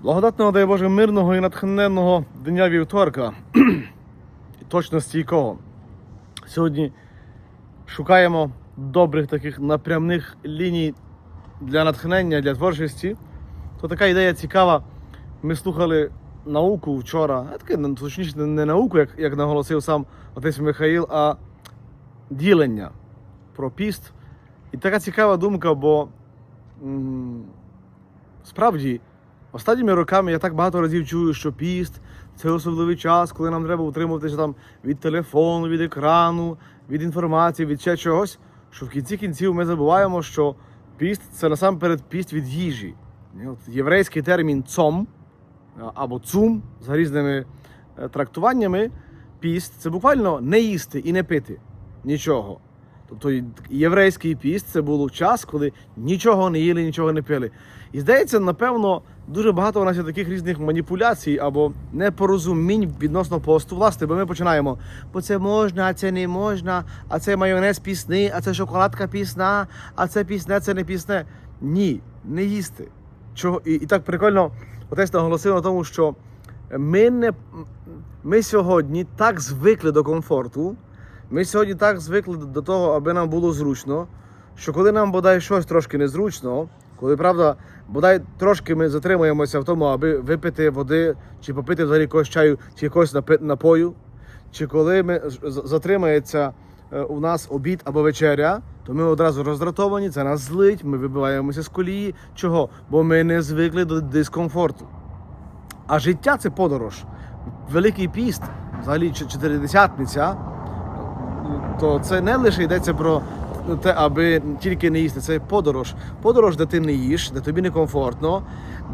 Благодатного дай Боже мирного і натхненного дня вівторка. і точно стійкого. Сьогодні шукаємо добрих таких напрямних ліній для натхнення, для творчості. То така ідея цікава. Ми слухали науку вчора, а таке ну, точніше не науку, як, як наголосив сам отець Михаїл, а ділення про піст. І така цікава думка, бо м, справді останніми роками я так багато разів чую, що піст це особливий час, коли нам треба утримуватися там від телефону, від екрану, від інформації, від ще чогось. Що в кінці кінців ми забуваємо, що піст це насамперед піст від їжі. От Єврейський термін цом або цум з різними е, трактуваннями. Піст це буквально не їсти і не пити нічого. Тобто єврейський піст це був час, коли нічого не їли, нічого не пили. І здається, напевно, дуже багато у нас є таких різних маніпуляцій або непорозумінь відносно посту. Власне, бо ми починаємо, бо це можна, а це не можна, а це майонез пісний, а це шоколадка пісна, а це пісне, це не пісне. Ні, не їсти. Чого? І, і так прикольно, отець наголосив на тому, що ми не ми сьогодні так звикли до комфорту. Ми сьогодні так звикли до того, аби нам було зручно, що коли нам бодай щось трошки незручно, коли правда, бодай трошки ми затримуємося в тому, аби випити води, чи попити взагалі якогось чаю, чи якогось напою, чи коли ми затримається е, у нас обід або вечеря, то ми одразу роздратовані, це нас злить, ми вибиваємося з колії. Чого? Бо ми не звикли до дискомфорту. А життя це подорож. Великий піст, взагалі чотиридесятниця, то це не лише йдеться про те, аби тільки не їсти, це подорож. Подорож, де ти не їш, де тобі некомфортно,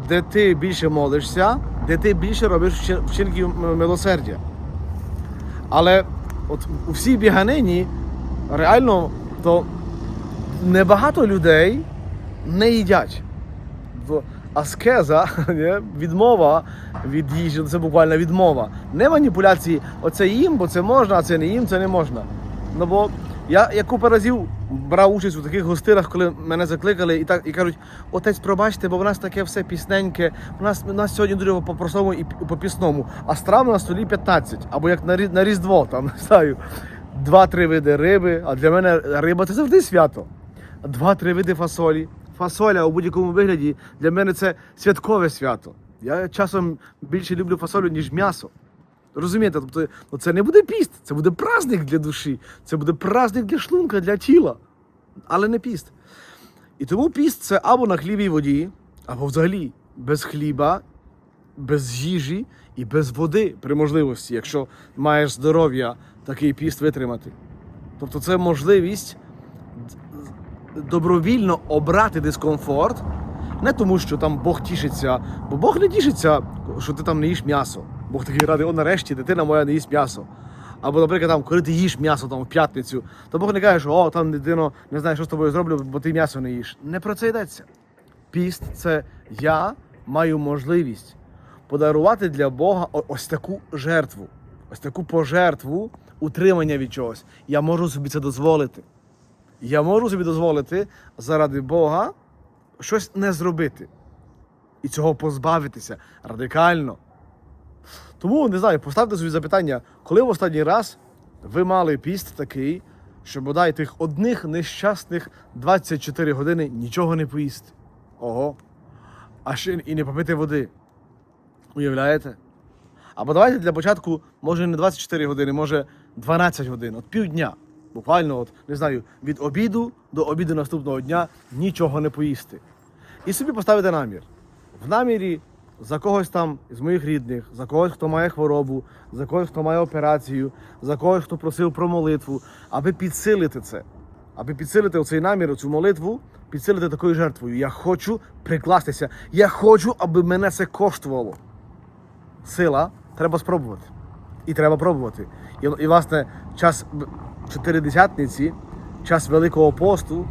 де ти більше молишся, де ти більше робиш вчи- вчинків милосердя. Але от у всій біганині реально то небагато людей не їдять. Аскеза, відмова від їжі, це буквально відмова. Не маніпуляції, оце їм, бо це можна, а це не їм, це не можна. Ну бо я, я купа разів брав участь у таких гостинах, коли мене закликали і так і кажуть, отець, пробачте, бо в нас таке все пісненьке. У нас, у нас сьогодні дуже по простому і по пісному, а страв на столі 15, або як на, на Різдво, там не знаю, два-три види риби. А для мене риба це завжди свято. Два-три види фасолі. Фасоля у будь-якому вигляді для мене це святкове свято. Я часом більше люблю фасолю, ніж м'ясо. Розумієте, тобто ну, це не буде піст, це буде праздник для душі, це буде праздник для шлунка, для тіла, але не піст. І тому піст це або на хлібі і воді, або взагалі без хліба, без їжі і без води при можливості, якщо маєш здоров'я такий піст витримати. Тобто це можливість добровільно обрати дискомфорт, не тому, що там Бог тішиться, бо Бог не тішиться, що ти там не їш м'ясо. Бог такий радий, о, нарешті дитина моя не їсть м'ясо. Або, наприклад, там, коли ти їш м'ясо там в п'ятницю, то Бог не каже, що о, там дитино, не знаю, що з тобою зроблю, бо ти м'ясо не їш. Не про це йдеться. Піст це я маю можливість подарувати для Бога ось таку жертву, ось таку пожертву утримання від чогось. Я можу собі це дозволити. Я можу собі дозволити заради Бога щось не зробити і цього позбавитися радикально. Тому не знаю, поставте собі запитання, коли в останній раз ви мали піст такий, що бодай тих одних нещасних 24 години нічого не поїсти. Ого. А ще і не попити води. Уявляєте? Або давайте для початку, може не 24 години, може 12 годин, от півдня. Буквально, от, не знаю, від обіду до обіду наступного дня нічого не поїсти. І собі поставити намір. В намірі за когось там з моїх рідних, за когось, хто має хворобу, за когось, хто має операцію, за когось, хто просив про молитву, аби підсилити це, аби підсилити оцей намір, цю молитву, підсилити такою жертвою. Я хочу прикластися. Я хочу, аби мене це коштувало сила, треба спробувати. І треба пробувати. І, і власне, час чотиридесятниці, час Великого посту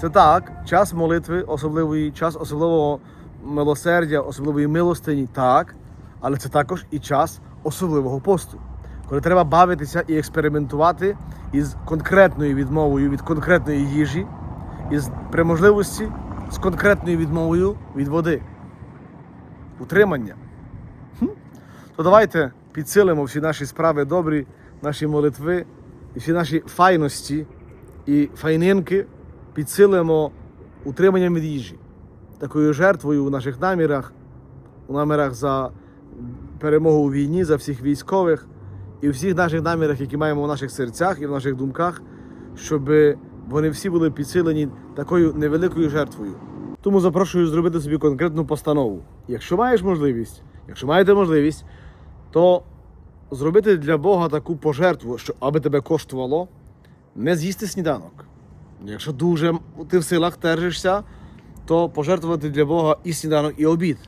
це так, час молитви, особливої, час особливого милосердя, особливої милостині, так, але це також і час особливого посту, коли треба бавитися і експериментувати із конкретною відмовою від конкретної їжі, із при можливості з конкретною відмовою від води. утримання. Хм? То давайте підсилимо всі наші справи добрі, наші молитви і всі наші файності і файнинки підсилимо утриманням від їжі, такою жертвою у наших намірах, у намірах за перемогу у війні, за всіх військових і у всіх наших намірах, які маємо в наших серцях і в наших думках, щоб вони всі були підсилені такою невеликою жертвою. Тому запрошую зробити собі конкретну постанову. Якщо маєш можливість, якщо маєте можливість, то зробити для Бога таку пожертву, що аби тебе коштувало, не з'їсти сніданок. Якщо дуже ти в силах держишся, то пожертвувати для Бога і сніданок, і обід.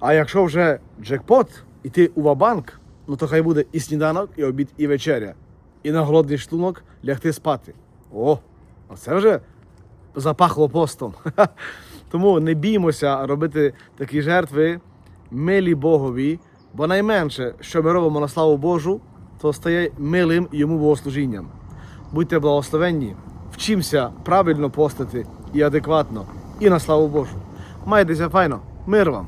А якщо вже джекпот, і ти у вабанк, ну то хай буде і сніданок, і обід, і вечеря. І на голодний шлунок лягти спати. О, оце вже запахло постом. Тому не біймося робити такі жертви милі Богові, бо найменше, що ми робимо на славу Божу, то стає милим йому богослужінням. Будьте благословенні, вчимося правильно постити і адекватно, і на славу Божу. Майтеся файно, мир вам!